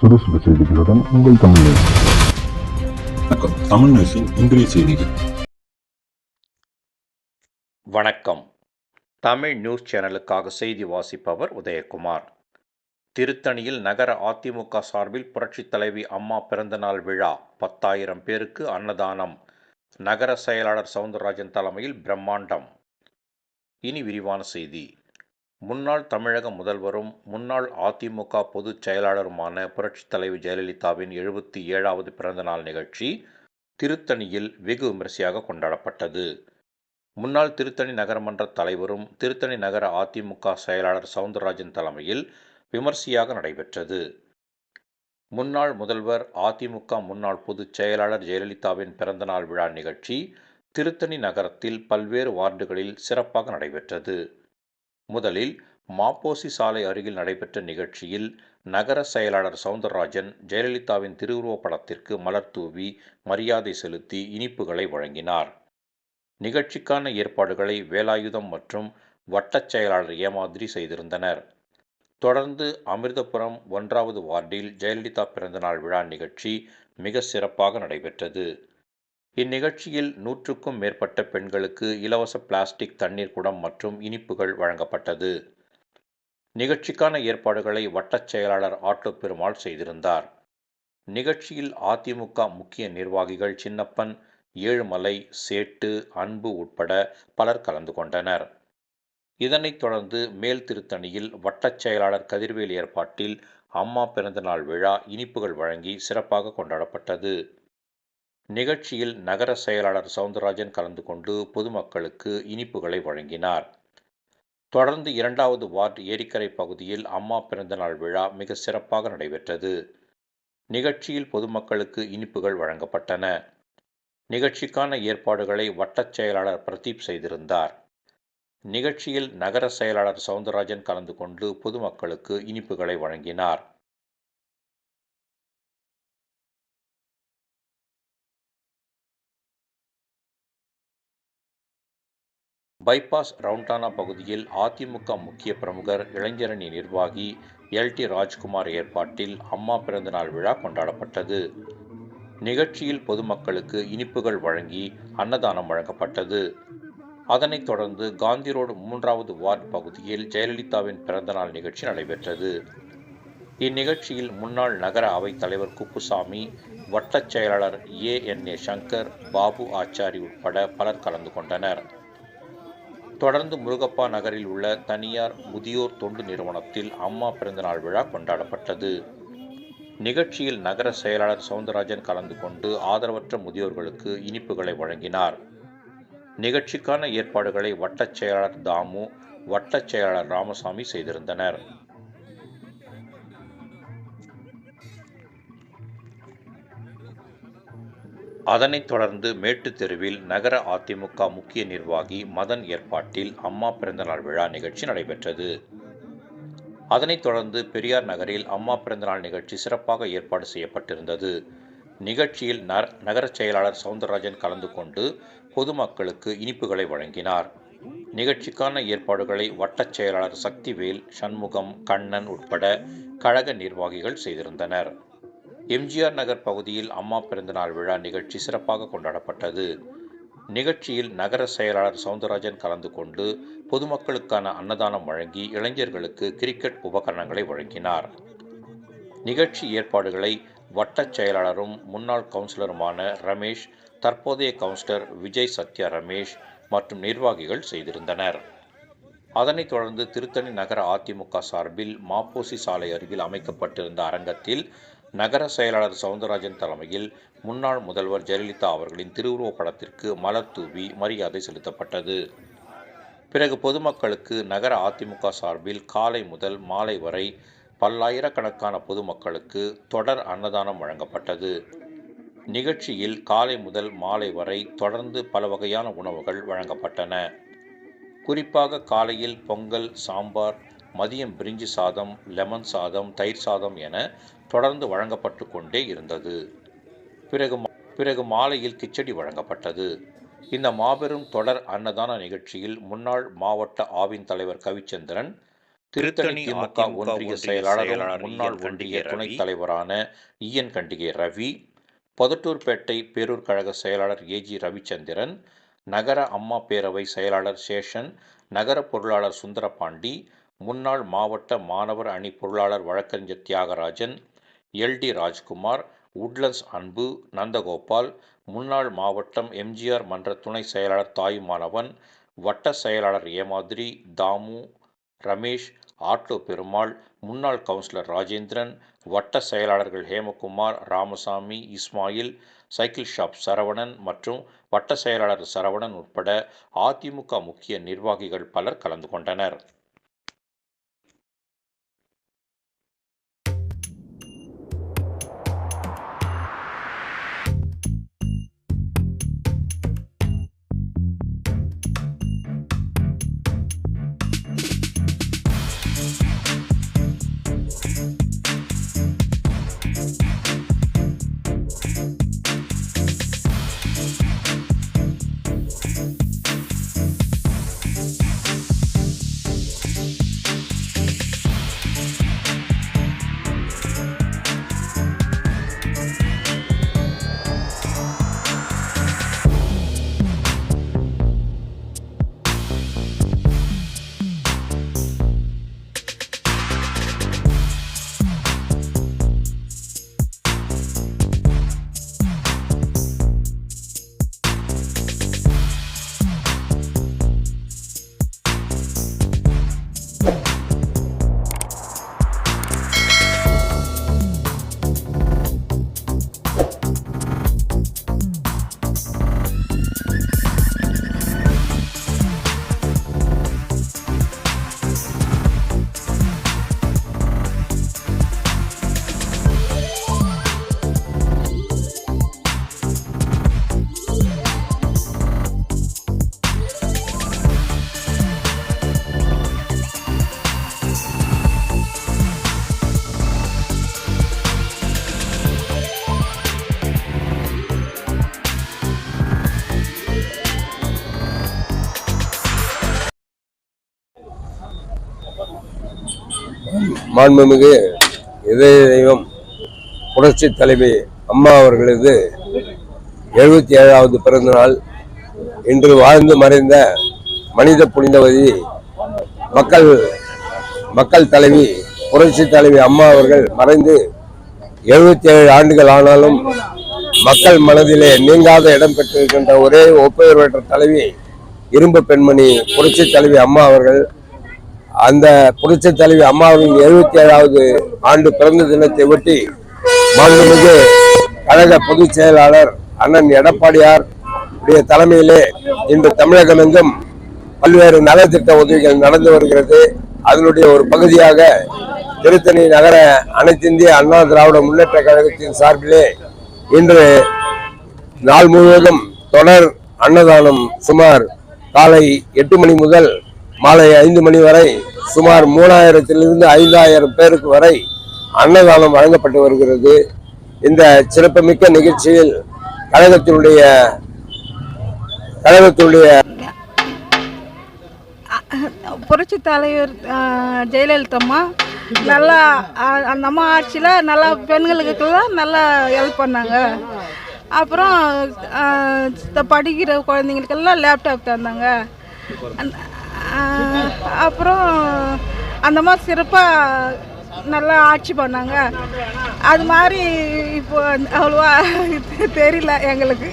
சுறுசுறு செய்திகளுடன் உங்கள் தமிழ் நியூஸ். வணக்கம். தமிழ் நியூஸின் இன்றைய செய்திகள். வணக்கம். தமிழ் நியூஸ் சேனலுக்காக செய்தி வாசிப்பவர் உதயகுமார். திருத்தணியில் நகர அதிமுக சார்பில் புரட்சித் தலைவி அம்மா பிறந்தநாள் விழா பத்தாயிரம் பேருக்கு அன்னதானம். நகர செயலாளர் சவுந்தரராஜன் தலைமையில் பிரம்மாண்டம். இனி விரிவான செய்தி. முன்னாள் தமிழக முதல்வரும் முன்னாள் அதிமுக பொதுச் செயலாளருமான புரட்சித் தலைவி ஜெயலலிதாவின் எழுபத்தி ஏழாவது பிறந்தநாள் நிகழ்ச்சி திருத்தணியில் வெகு விமரிசையாக கொண்டாடப்பட்டது. முன்னாள் திருத்தணி நகரமன்ற தலைவரும் திருத்தணி நகர அதிமுக செயலாளர் சவுந்தரராஜன் தலைமையில் விமர்சையாக நடைபெற்றது. முன்னாள் முதல்வர் அதிமுக முன்னாள் பொதுச் செயலாளர் ஜெயலலிதாவின் பிறந்தநாள் விழா நிகழ்ச்சி திருத்தணி நகரத்தில் பல்வேறு வார்டுகளில் சிறப்பாக நடைபெற்றது. முதலில் மாப்போசி சாலை அருகில் நடைபெற்ற நிகழ்ச்சியில் நகர செயலாளர் சவுந்தரராஜன் ஜெயலலிதாவின் திருவுருவப் படத்திற்கு மலர் தூவி மரியாதை செலுத்தி இனிப்புகளை வழங்கினார். நிகழ்ச்சிக்கான ஏற்பாடுகளை வேலாயுதம் மற்றும் வட்டச் செயலாளர் ஏமாதிரி செய்திருந்தனர். தொடர்ந்து அமிர்தபுரம் ஒன்றாவது வார்டில் ஜெயலலிதா பிறந்தநாள் விழா நிகழ்ச்சி மிக சிறப்பாக நடைபெற்றது. இந்நிகழ்ச்சியில் நூற்றுக்கும் மேற்பட்ட பெண்களுக்கு இலவச பிளாஸ்டிக் தண்ணீர் குடம் மற்றும் இனிப்புகள் வழங்கப்பட்டது. நிகழ்ச்சிக்கான ஏற்பாடுகளை வட்டச் செயலாளர் ஆட்டோ பெருமாள் செய்திருந்தார். நிகழ்ச்சியில் அதிமுக முக்கிய நிர்வாகிகள் சின்னப்பன் ஏழுமலை சேட்டு அன்பு உட்பட பலர் கலந்து கொண்டனர். இதனைத் தொடர்ந்து மேல் திருத்தணியில் வட்டச் செயலாளர் கதிர்வேல் ஏற்பாட்டில் அம்மா பிறந்தநாள் விழா இனிப்புகள் வழங்கி சிறப்பாக கொண்டாடப்பட்டது. நிகழ்ச்சியில் நகர செயலாளர் சவுந்தரராஜன் கலந்து கொண்டு பொதுமக்களுக்கு இனிப்புகளை வழங்கினார். தொடர்ந்து இரண்டாவது வார்டு ஏரிக்கரை பகுதியில் அம்மா பிறந்தநாள் விழா மிக சிறப்பாக நடைபெற்றது. நிகழ்ச்சியில் பொதுமக்களுக்கு இனிப்புகள் வழங்கப்பட்டன. நிகழ்ச்சிக்கான ஏற்பாடுகளை வட்டச் செயலாளர் பிரதீப் செய்திருந்தார். நிகழ்ச்சியில் நகர செயலாளர் சவுந்தரராஜன் கலந்து கொண்டு பொதுமக்களுக்கு இனிப்புகளை வழங்கினார். பைபாஸ் ரவுண்டானா பகுதியில் அதிமுக முக்கிய பிரமுகர் இளைஞரணி நிர்வாகி எல் டி ராஜ்குமார் ஏற்பாட்டில் அம்மா பிறந்தநாள் விழா கொண்டாடப்பட்டது. நிகழ்ச்சியில் பொதுமக்களுக்கு இனிப்புகள் வழங்கி அன்னதானம் வழங்கப்பட்டது. அதனைத் தொடர்ந்து காந்தி ரோடு மூன்றாவது வார்டு பகுதியில் ஜெயலலிதாவின் பிறந்தநாள் நிகழ்ச்சி நடைபெற்றது. இந்நிகழ்ச்சியில் முன்னாள் நகர அவைத் தலைவர் குப்புசாமி வட்டச் செயலாளர் ஏ என் ஏ சங்கர் பாபு ஆச்சாரி உட்பட பலர் கலந்து கொண்டனர். தொடர்ந்து முருகப்பா நகரில் உள்ள தனியார் முதியோர் தொண்டு நிறுவனத்தில் அம்மா பிறந்தநாள் விழா கொண்டாடப்பட்டது. நிகழ்ச்சியில் நகர செயலாளர் சவுந்தரராஜன் கலந்து கொண்டு ஆதரவற்ற முதியோர்களுக்கு இனிப்புகளை வழங்கினார். நிகழ்ச்சிக்கான ஏற்பாடுகளை வட்டச் செயலாளர் தாமு வட்டச் செயலாளர் ராமசாமி செய்திருந்தனர். அதனைத் தொடர்ந்து மேட்டுத் தெருவில் நகர அதிமுக முக்கிய நிர்வாகி மதன் ஏற்பாட்டில் அம்மா பிறந்தநாள் விழா நிகழ்ச்சி நடைபெற்றது. அதனைத் தொடர்ந்து பெரியார் நகரில் அம்மா பிறந்தநாள் நிகழ்ச்சி சிறப்பாக ஏற்பாடு செய்யப்பட்டிருந்தது. நிகழ்ச்சியில் நர் நகர செயலாளர் சவுந்தரராஜன் கலந்து கொண்டு பொதுமக்களுக்கு இனிப்புகளை வழங்கினார். நிகழ்ச்சிக்கான ஏற்பாடுகளை வட்டச் செயலாளர் சக்திவேல் சண்முகம் கண்ணன் உட்பட கழக நிர்வாகிகள் செய்திருந்தனர். எம்ஜிஆர் நகர் பகுதியில் அம்மா பிறந்தநாள் விழா நிகழ்ச்சி சிறப்பாக கொண்டாடப்பட்டது. நிகழ்ச்சியில் நகர செயலாளர் சவுந்தரராஜன் கலந்து கொண்டு பொதுமக்களுக்கான அன்னதானம் வழங்கி இளைஞர்களுக்கு கிரிக்கெட் உபகரணங்களை வழங்கினார். நிகழ்ச்சி ஏற்பாடுகளை வட்டச் செயலாளரும் முன்னாள் கவுன்சிலருமான ரமேஷ் தற்போதைய கவுன்சிலர் விஜய் சத்யா ரமேஷ் மற்றும் நிர்வாகிகள் செய்திருந்தனர். அதனைத் தொடர்ந்து திருத்தணி நகர அதிமுக சார்பில் மாப்போசி சாலை அருகில் அமைக்கப்பட்டிருந்த அரங்கத்தில் நகர செயலாளர் சவுந்தரராஜன் தலைமையில் முன்னாள் முதல்வர் ஜெயலலிதா அவர்களின் திருவுருவப் படத்திற்கு மலர் தூவி மரியாதை செலுத்தப்பட்டது. பிறகு பொதுமக்களுக்கு நகர அதிமுக சார்பில் காலை முதல் மாலை வரை பல்லாயிரக்கணக்கான பொதுமக்களுக்கு தொடர் அன்னதானம் வழங்கப்பட்டது. நிகழ்ச்சியில் காலை முதல் மாலை வரை தொடர்ந்து பல வகையான உணவுகள் வழங்கப்பட்டன. குறிப்பாக காலையில் பொங்கல் சாம்பார் மதியம் பிரிஞ்சி சாதம் லெமன் சாதம் தயிர் சாதம் என தொடர்ந்து வழங்கப்பட்டு கொண்டே இருந்தது. பிறகு பிறகு மாலையில் கிச்சடி வழங்கப்பட்டது. இந்த மாபெரும் தொடர் அன்னதான நிகழ்ச்சியில் முன்னாள் மாவட்ட ஆவின் தலைவர் கவிச்சந்திரன் திருத்தணி திமுக ஒன்றிய செயலாளரும் முன்னாள் ஒன்றிய துணைத் தலைவரான ஈயன் கண்டிகை ரவி பொதட்டூர்பேட்டை பேரூர் கழக செயலாளர் ஏஜி ரவிச்சந்திரன் நகர அம்மா பேரவை செயலாளர் சேஷன் நகர பொருளாளர் சுந்தரபாண்டி முன்னாள் மாவட்ட மாணவர் அணி பொருளாளர் வழக்கறிஞர் தியாகராஜன் எல்டி ராஜ்குமார் உட்லன்ஸ் அன்பு நந்தகோபால் முன்னாள் மாவட்டம் எம்ஜிஆர் மன்ற துணை செயலாளர் தாயுமானவன் வட்ட செயலாளர் ஏமாதிரி தாமு ரமேஷ் ஆட்டோ பெருமாள் முன்னாள் கவுன்சிலர் ராஜேந்திரன் வட்ட செயலாளர்கள் ஹேமகுமார் ராமசாமி இஸ்மாயில் சைக்கிள் ஷாப் சரவணன் மற்றும் வட்ட செயலாளர் சரவணன் உட்பட அதிமுக முக்கிய நிர்வாகிகள் பலர் கலந்து கொண்டனர். மாண்புமிகு இதய தெய்வம் புரட்சி தலைவி அம்மா அவர்களது எழுபத்தி ஏழாவது பிறந்த நாள் இன்று வாழ்ந்து மறைந்த மனித புனிதவதி மக்கள் மக்கள் தலைவி புரட்சி தலைவி அம்மா அவர்கள் மறைந்து எழுபத்தி ஏழு ஆண்டுகள் ஆனாலும் மக்கள் மனதிலே நீங்காத இடம் பெற்றிருக்கின்ற ஒரே ஒப்புயர் பெற்ற தலைவி இரும்பு பெண்மணி புரட்சி தலைவி அம்மா அவர்கள் அந்த புரட்சி தலைவி அம்மாவின் எழுபத்தி ஏழாவது ஆண்டு பிறந்த தினத்தை ஒட்டி மாண்புமிகு கழக பொதுச் செயலாளர் அண்ணன் எடப்பாடியார் உடைய தலைமையிலே இன்று தமிழகம் எங்கும் பல்வேறு நலத்திட்ட உதவிகள் நடந்து வருகிறது. அதனுடைய ஒரு பகுதியாக திருத்தணி நகர அனைத்திந்திய அண்ணா திராவிட முன்னேற்ற கழகத்தின் சார்பிலே இன்று நாள் முழுவதும் தொடர் அன்னதானம் சுமார் காலை எட்டு மணி முதல் மாலை ஐந்து மணி வரை சுமார் மூணாயிரத்திலிருந்து ஐந்தாயிரம் பேருக்கு வரை அன்னதானம் வழங்கப்பட்டு வருகிறது. இந்த சிறப்புமிக்க நிகழ்ச்சியில் கழகத்தினுடைய கழகத்தினுடைய புரட்சி தலைவர் ஜெயலலிதம்மா ஜெயலலிதா அம்மா நல்லா அந்த அம்மா ஆட்சியில் நல்லா பெண்களுக்கெல்லாம் நல்லா ஹெல்ப் பண்ணாங்க. அப்புறம் இந்த படிக்கிற குழந்தைங்களுக்கெல்லாம் லேப்டாப் தந்தாங்க. அப்புறம் அந்த மாதிரி சிறப்பாக நல்லா ஆட்சி பண்ணாங்க. அது மாதிரி இப்போ அவ்வளோவா தெரியல எங்களுக்கு.